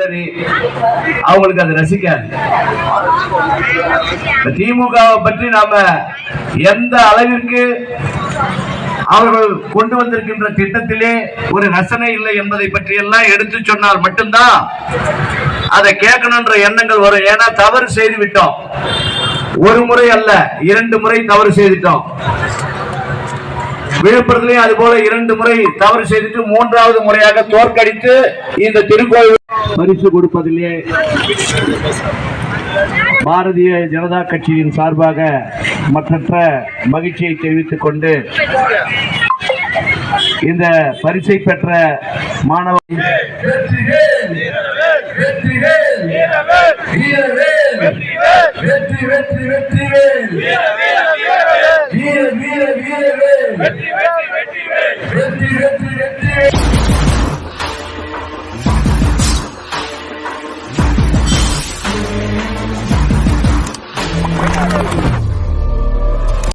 சரி. அவங்களுக்கு அது ரசிக்காது. திமுகவை பற்றி நாம எந்த அளவிற்கு அவர்கள் கொண்டு வந்திருக்கின்ற திட்டத்திலே ஒரு ரசனை இல்லை என்பதை பற்றி எல்லாம் எடுத்து சொன்னால் மட்டும்தான் அதை கேட்கணுன்ற எண்ணங்கள் வரும். ஏன்னா தவறு செய்து விட்டோம். ஒரு முறை அல்ல இரண்டு முறை தவறு செய்துட்டோம். விழுப்புரத்திலையும் அது போல இரண்டு முறை தவறு செய்துட்டு மூன்றாவது முறையாக தோற்கடித்து இந்த திருக்கோயில் பரிசு கொடுப்பதிலே பாரதிய ஜனதா கட்சியின் சார்பாக மற்றற்ற மகிழ்ச்சியை தெரிவித்துக் கொண்டு இந்த பரிசை பெற்ற மாணவ வெற்றி வெற்றி வெற்றி